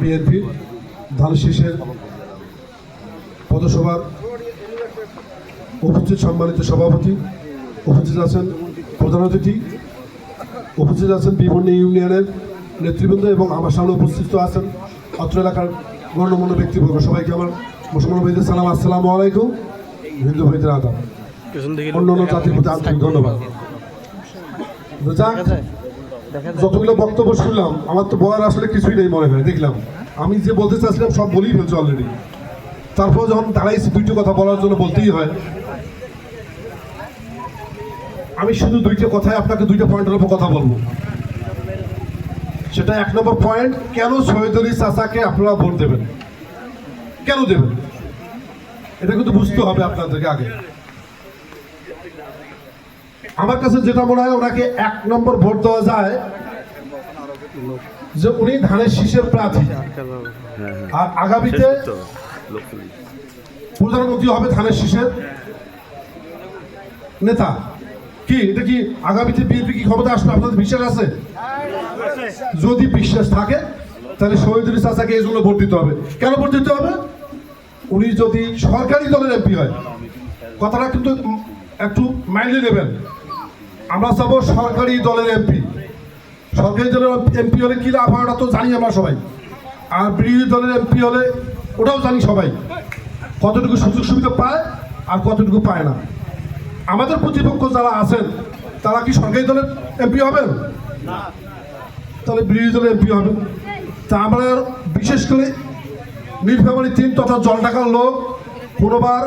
BNP ধানশীষের পদসভার উপস্থিত সম্মানিত সভাপতি উপস্থিত আছেন প্রধান অতিথি উপস্থিত আছেন বিভিন্ন ইউনিয়নের নেতৃবৃন্দ এবং আমার সামনে উপস্থিত আছেন অত্র এলাকার গণ্যমান্য ব্যক্তিবর্গ। সবাইকে আমার মুসলমান ভাইদের সালাম। আসসালামু আলাইকুম। হিন্দু ভাইদের আদাব। অন্য অন্য জাতির প্রতি আন্তরিক ধন্যবাদ। যাক, যতগুলো বক্তব্য শুনলাম, আমার তো বলার আসলে কিছুই নেই মনে হয়, দেখলাম। আমি যে বলতে চাচ্ছিলাম সব বলেই ফেলছি অলরেডি তারপর যখন দাঁড়াইছি দুইটা কথা বলার জন্য বলতেই হয়, আমি শুধু দুইটা কথায় আপনাকে দুইটা পয়েন্টের উপর কথা বলব। সেটা এক নম্বর পয়েন্ট, কেন সৈয়দ আলী চাচাকে আপনারা ভোট দেবেন? কেন দেবেন? এটা কিন্তু বুঝতে হবে আপনাদেরকে আগে। আমার কাছে যেটা মনে হয়, ওনাকে এক নম্বর ভোট দেওয়া যায় যে উনি ধানের শীষের প্রার্থী। আর আগামীতে প্রধানমন্ত্রী হবে ধানের শীষের নেতা। কি, এটা কি আগামীতে বিএনপি কি ক্ষমতা আসবে? আপনাদের বিশ্বাস আছে? যদি বিশ্বাস থাকে, তাহলে শহীদুল চাচাকে এই জন্য ভোট দিতে হবে। কেন ভোট দিতে হবে? উনি যদি সরকারি দলের এমপি হয়, কথাটা কিন্তু একটু মাইন্ডে নেবেন। আমরা চাবো সরকারি দলের এমপি সরকারি দলের এমপি হলে কী লাভ হয় ওটা তো জানি আমরা সবাই। আর বিরোধী দলের এমপি হলে ওটাও জানি সবাই। কতটুকু সুযোগ সুবিধা পায় আর কতটুকু পায় না। আমাদের প্রতিপক্ষ যারা আছেন তারা কি সরকারি দলের এমপি হবেন? তাহলে বিরোধী দলের এমপি হবেন। তা আমরা বিশেষ করে নীলফামারী তিন তথা জল টাকার লোক কোনোবার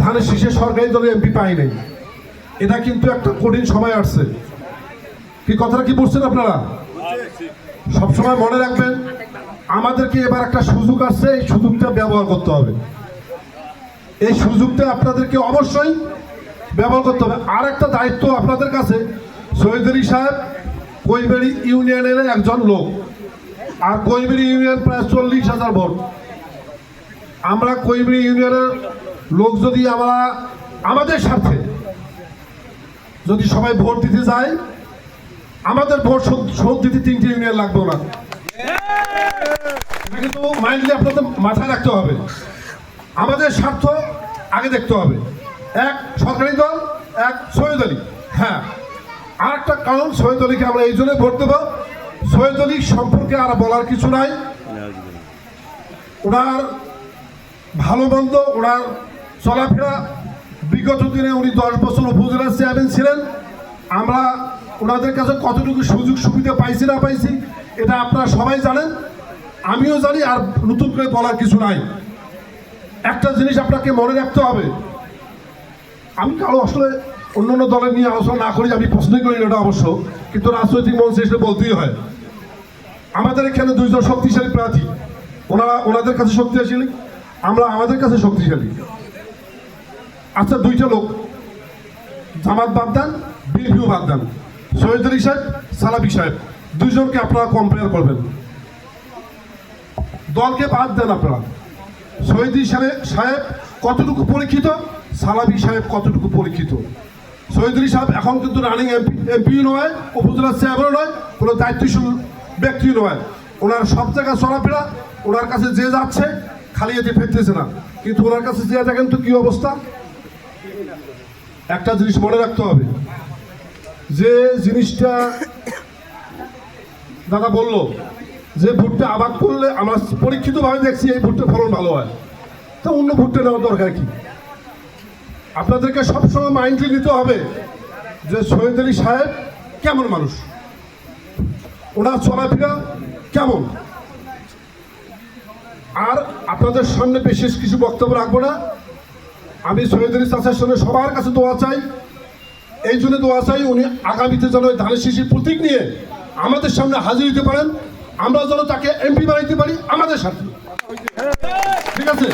ধানের শীষে সরকারি দলের এমপি পাই নাই। এটা কিন্তু একটা কঠিন সময় আসছে। কি কথাটা কি বলছেন আপনারা? সবসময় মনে রাখবেন, আমাদেরকে এবার একটা সুযোগ আসছে, এই সুযোগটা ব্যবহার করতে হবে। এই সুযোগটা আপনাদেরকে অবশ্যই ব্যবহার করতে হবে। আর একটা দায়িত্ব আপনাদের কাছে, সৈয়দ সাহেব কৈবেরি ইউনিয়নের একজন লোক। আর কৈবেরি ইউনিয়ন প্রায় চল্লিশ হাজার ভোট। আমরা কৈবেরি ইউনিয়নের লোক যদি আমরা, আমাদের স্বার্থে যদি সবাই ভোট দিতে যায়, আমাদের ভোট শোধ দিতে তিনটি ইউনিয়ন লাগবে না। কিন্তু মাইন্ডলি আপনাদের মাথায় রাখতে হবে। আমাদের স্বার্থ আগে দেখতে হবে। এক সরকারি দল, এক সৈয়দ আলী। হ্যাঁ আর একটা কারণ সৈয়দ আলীকে আমরা এই জন্য ভোট দেবো। সৈয়দ আলী সম্পর্কে আর বলার কিছু নাই। ওনার ভালো মন্দ, ওনার চলাফেরা বিগত দিনে উনি দশ বছর উপজেলা চেয়ারম্যান ছিলেন। আমরা ওনাদের কাছে কতটুকু সুযোগ সুবিধা পাইছি না পাইছি, এটা আপনারা সবাই জানেন। আমিও জানি আর নতুন করে বলার কিছু নাই। একটা জিনিস আপনাকে মনে রাখতে হবে, আমি কারও আসলে অন্য অন্য দলের নিয়ে আলোচনা না করি, আমি পছন্দই করি না এটা অবশ্য, কিন্তু রাজনৈতিক মঞ্চে এসে বলতেই হয়। আমাদের এখানে দুইজন শক্তিশালী প্রার্থী, ওনারা ওনাদের কাছে শক্তিশালী, আমরা আমাদের কাছে শক্তিশালী। আচ্ছা দুইটা লোক। জামাত বাদ দেন, বিএনপিও বাদ দেন। আলী সাহেব, সালাবি সাহেব, দুইজনকে আপনারা কম্পেয়ার করবেন। দলকে বাদ দেন আপনারা। সৈয়দ সাহেব কতটুকু পরীক্ষিত? সালাবি সাহেব কতটুকু পরীক্ষিত? সৈয়দ আলী সাহেব এখন কিন্তু রানিং এমপি এমপিও নয় উপজেলার চেয়ারম্যানও নয়, কোনো দায়িত্বশীল ব্যক্তি নয়। ওনার সব জায়গায় চলাফেরা, ওনার কাছে যে যাচ্ছে, খালি এতে ফেরতেছে না। কিন্তু ওনার কাছে যে দেখেন তো কী অবস্থা? একটা জিনিস মনে রাখতে হবে। যে জিনিসটা দাদা বলল, যে ভুট্টা আবাদ করলে আমরা পরীক্ষিতভাবে দেখছি এই ভুট্টার ফলন ভালো হয়। তা অন্য ভুট্টা নেওয়ার দরকার কি? আপনাদেরকে সবসময় মাইন্ডলি নিতে হবে যে সৈয়দ আলী সাহেব কেমন মানুষ? ওনার চলাফেরা কেমন? আর আপনাদের সামনে বিশেষ কিছু বক্তব্য রাখব না। আমি সৈয়দিনী চাষের সঙ্গে সবার কাছে দোয়া চাই। এই জন্য দোয়া চাই উনি আগামীতে যেন ওই ধানের শিশির প্রতীক নিয়ে আমাদের সামনে হাজির হতে পারেন। আমরা যেন তাকে এমপি বানাইতে পারি আমাদের সাথে। ঠিক আছে?